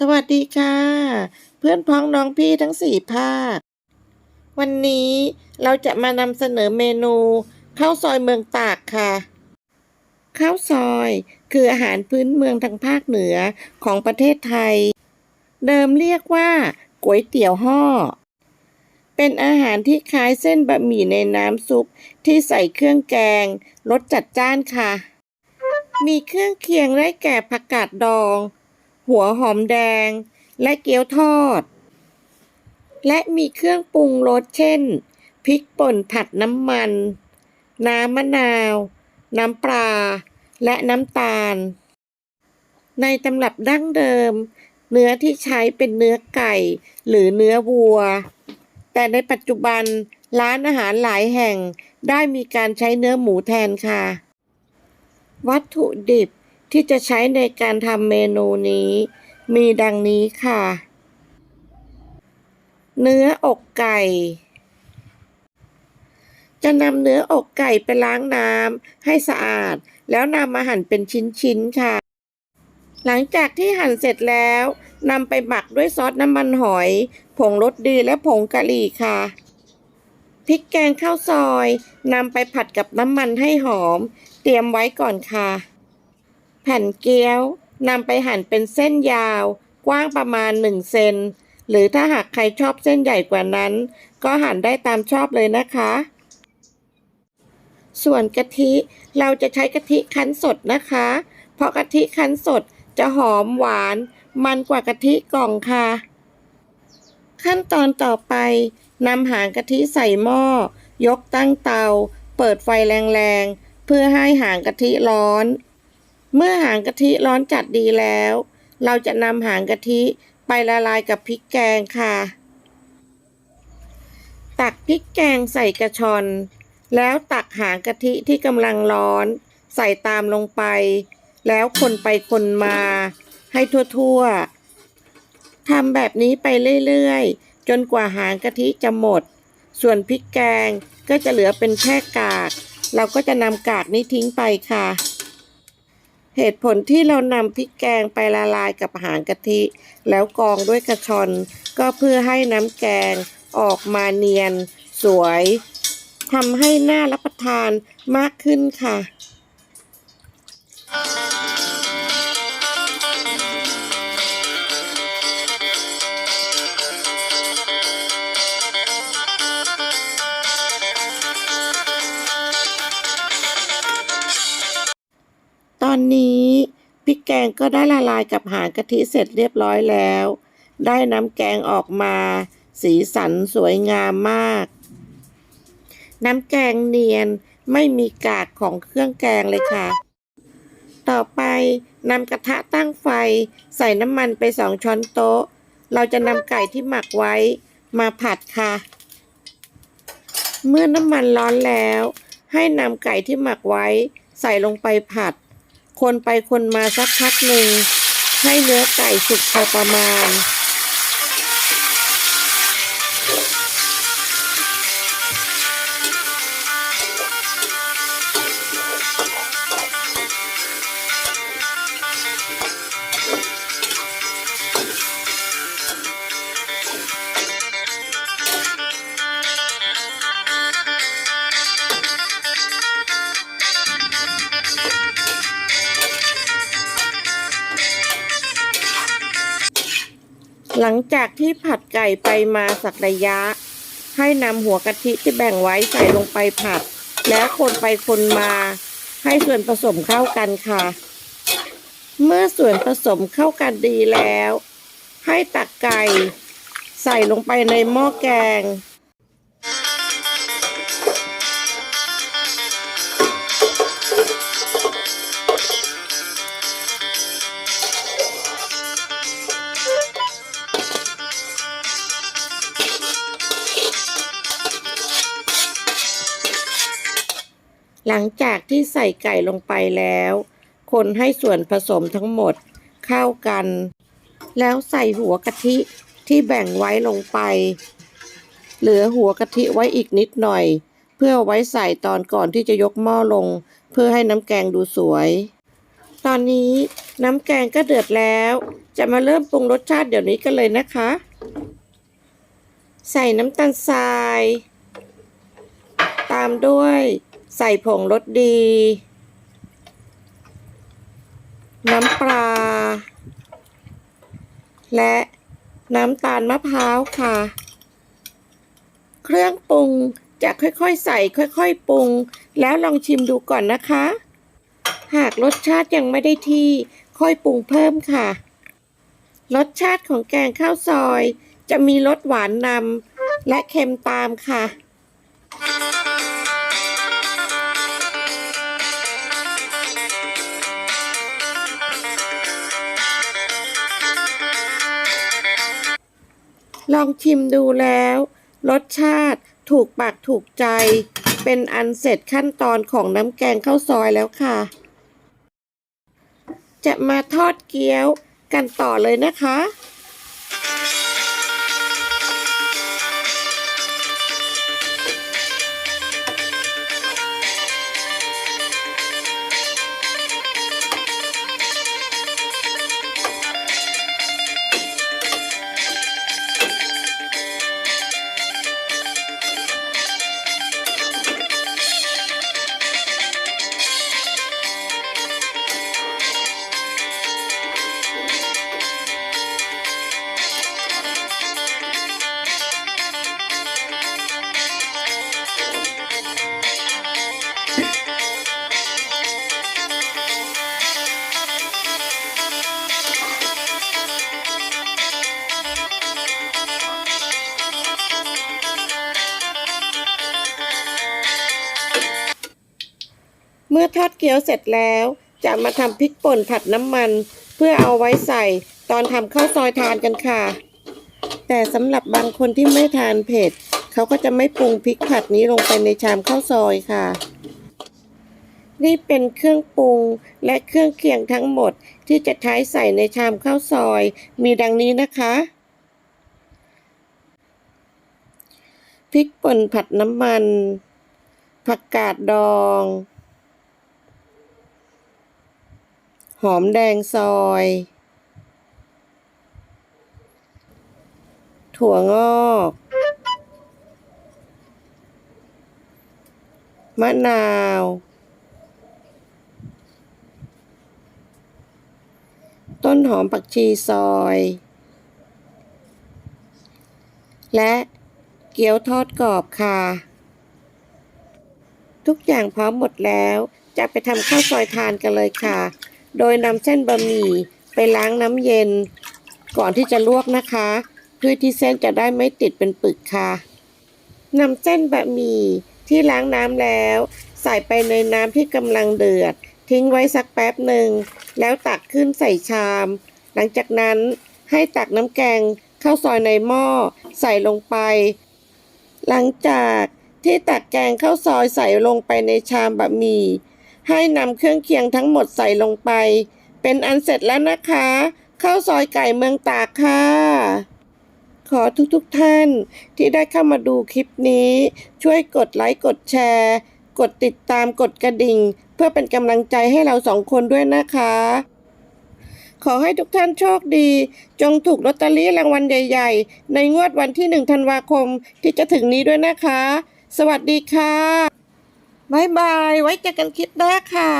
สวัสดีค่ะ เพื่อนพ้องน้องพี่ทั้งสี่ภาค วันนี้เราจะมานำเสนอเมนูข้าวซอยเมืองตากค่ะ ข้าวซอยคืออาหารพื้นเมืองทางภาคเหนือของประเทศไทย เดิมเรียกว่าก๋วยเตี๋ยวห่อเป็นอาหารที่คล้ายเส้นบะหมี่ในน้ำซุปที่ใส่เครื่องแกงรสจัดจ้านค่ะ มีเครื่องเคียงได้แก่ผักกาดดอง หัวหอมแดง และเกี๊ยวทอด และมีเครื่องปรุงรสเช่น พริกป่นผัดน้ำมัน น้ำมะนาว น้ำปลา และน้ำตาล ในตำรับดั้งเดิม เนื้อที่ใช้เป็นเนื้อไก่หรือเนื้อวัว แต่ในปัจจุบันร้านอาหารหลายแห่งได้มีการใช้เนื้อหมูแทนค่ะ วัตถุดิบ ที่จะใช้ในการทำเมนูนี้ มีดังนี้ค่ะ เนื้ออกไก่ จะนำเนื้ออกไก่ไปล้างน้ำให้สะอาด แล้วนำมาหั่นเป็นชิ้นๆค่ะ หลังจากที่หั่นเสร็จแล้วนำไปหมักด้วยซอสน้ำมันหอย ผงรสดีและผงกะหรี่ค่ะพริกแกงข้าวซอยนำไปผัดกับน้ำมันให้หอม เตรียมไว้ก่อนค่ะ แผ่นเกี๊ยวนำไปหั่นเป็นเส้นยาว กว้างประมาณ 1 เซน หรือถ้าหากใครชอบเส้นใหญ่กว่านั้น ก็หั่นได้ตามชอบเลยนะคะ ส่วนกะทิเราจะใช้กะทิคั้นสดนะคะ เพราะกะทิคั้นสดจะหอมหวาน มันกว่ากะทิกล่องค่ะ ขั้นตอนต่อไปนำหางกะทิใส่หม้อ ยกตั้งเตา เปิดไฟแรงๆ เพื่อให้หางกะทิร้อน เมื่อหางกะทิร้อนจัดดีแล้ว เราจะนำหางกะทิไปละลายกับพริกแกงค่ะ ตักพริกแกงใส่กระชอน แล้วตักหางกะทิที่กำลังร้อน ใส่ตามลงไป แล้วคนไปคนมาให้ทั่วๆทำแบบนี้ไปเรื่อยๆ จนกว่าหางกะทิจะหมด ส่วนพริกแกงก็จะเหลือเป็นแค่กาก เราก็จะนำกากนี้ทิ้งไปค่ะ เหตุผลที่เรานำพริกแกงไปละลายกับหางกะทิ แล้วกองด้วยกระชอน ก็เพื่อให้น้ำแกงออกมาเนียน สวยทำให้น่ารับประทานมากขึ้นค่ะ แกงก็ได้ละลายกับหางกะทิเสร็จเรียบร้อยแล้ว ได้น้ำแกงออกมา สีสันสวยงามมาก น้ำแกงเนียนไม่มีกากของเครื่องแกงเลยค่ะ ต่อไปนำกระทะตั้งไฟ ใส่น้ำมันไปสองช้อนโต๊ะ เราจะนำไก่ที่หมักไว้มาผัดค่ะ เมื่อน้ำมันร้อนแล้ว ให้นำไก่ที่หมักไว้ ใส่ลงไปผัด คนไปคนมาสักพักหนึ่ง ให้เนื้อไก่สุกพอประมาณ หลังจากที่ผัดไก่ไปมาสักระยะ ให้นำหัวกะทิที่แบ่งไว้ใส่ลงไปผัด แล้วคนไปคนมาให้ส่วนผสมเข้ากันค่ะ เมื่อส่วนผสมเข้ากันดีแล้ว ให้ตักไก่ ใส่ลงไปในหม้อแกง หลังจากที่ใส่ไก่ลงไปแล้ว คนให้ส่วนผสมทั้งหมดเข้ากัน แล้วใส่หัวกะทิที่แบ่งไว้ลงไป เหลือหัวกะทิไว้อีกนิดหน่อย เพื่อไว้ใส่ตอนก่อนที่จะยกหม้อลง เพื่อให้น้ำแกงดูสวย ตอนนี้น้ำแกงก็เดือดแล้ว จะมาเริ่มปรุงรสชาติเดี๋ยวนี้กันเลยนะคะ ใส่น้ำตาลทราย ตามด้วย ใส่ผงรสดี น้ำปลา และน้ำตาลมะพร้าวค่ะ เครื่องปรุงจะค่อยๆ ใส่ค่อยๆ ปรุง แล้วลองชิมดูก่อนนะคะ หากรสชาติยังไม่ได้ที่ค่อยปรุงเพิ่มค่ะ รสชาติของแกงข้าวซอย จะมีรสหวานนำและเค็มตามค่ะ ลองชิมดูแล้ว รสชาติถูกปากถูกใจ เป็นอันเสร็จขั้นตอนของน้ำแกงข้าวซอยแล้วค่ะ จะมาทอดเกี๊ยวกันต่อเลยนะคะ มื่อทอดเกี๊ยวเสร็จแล้ว จะมาทำพริกป่นผัดน้ำมัน เพื่อเอาไว้ใส่ตอนทำข้าวซอยทานกันค่ะ แต่สำหรับบางคนที่ไม่ทานเผ็ด เขาก็จะไม่ปรุงพริกผัดนี้ลงไปในชามข้าวซอยค่ะ นี่เป็นเครื่องปรุงและเครื่องเคียงทั้งหมดที่จะใช้ใส่ในชามข้าวซอย มีดังนี้นะคะพริกป่นผัดน้ำมัน ผักกาดดอง หอมแดงซอย ถั่วงอก มะนาว ต้นหอมผักชีซอย และเกี๊ยวทอดกรอบค่ะ ทุกอย่างพร้อมหมดแล้ว จะไปทำข้าวซอยทานกันเลยค่ะ โดยนำเส้นบะหมี่ไปล้างน้ำเย็น ก่อนที่จะลวกนะคะ เพื่อที่เส้นจะได้ไม่ติดเป็นปึกค่ะนำเส้นบะหมี่ที่ล้างน้ำแล้ว ใส่ไปในน้ำที่กำลังเดือด ทิ้งไว้สักแป๊บหนึ่ง แล้วตักขึ้นใส่ชาม หลังจากนั้นให้ตักน้ำแกงข้าวซอยในหม้อใส่ลงไป หลังจากที่ตักแกงข้าวซอยใส่ลงไปในชามบะหมี่ ให้นำเครื่องเคียงทั้งหมดใส่ลงไป เป็นอันเสร็จแล้วนะคะข้าวซอยไก่เมืองตากค่ะ ขอทุกๆทท่านที่ได้เข้ามาดูคลิปนี้ ช่วยกดไลค์กดแชร์ กดติดตามกดกระดิ่ง เพื่อเป็นกำลังใจให้เราสองคนด้วยนะคะ ขอให้ทุกท่านโชคดี จงถูกลอตเตอรี่รางวัลใหญ่ ๆ ในงวดวันที่หนึ่งธันวาคมที่จะถึงนี้ด้วยนะคะ สวัสดีค่ะ บายบาย ไว้เจอกันคลิปหน้าค่ะ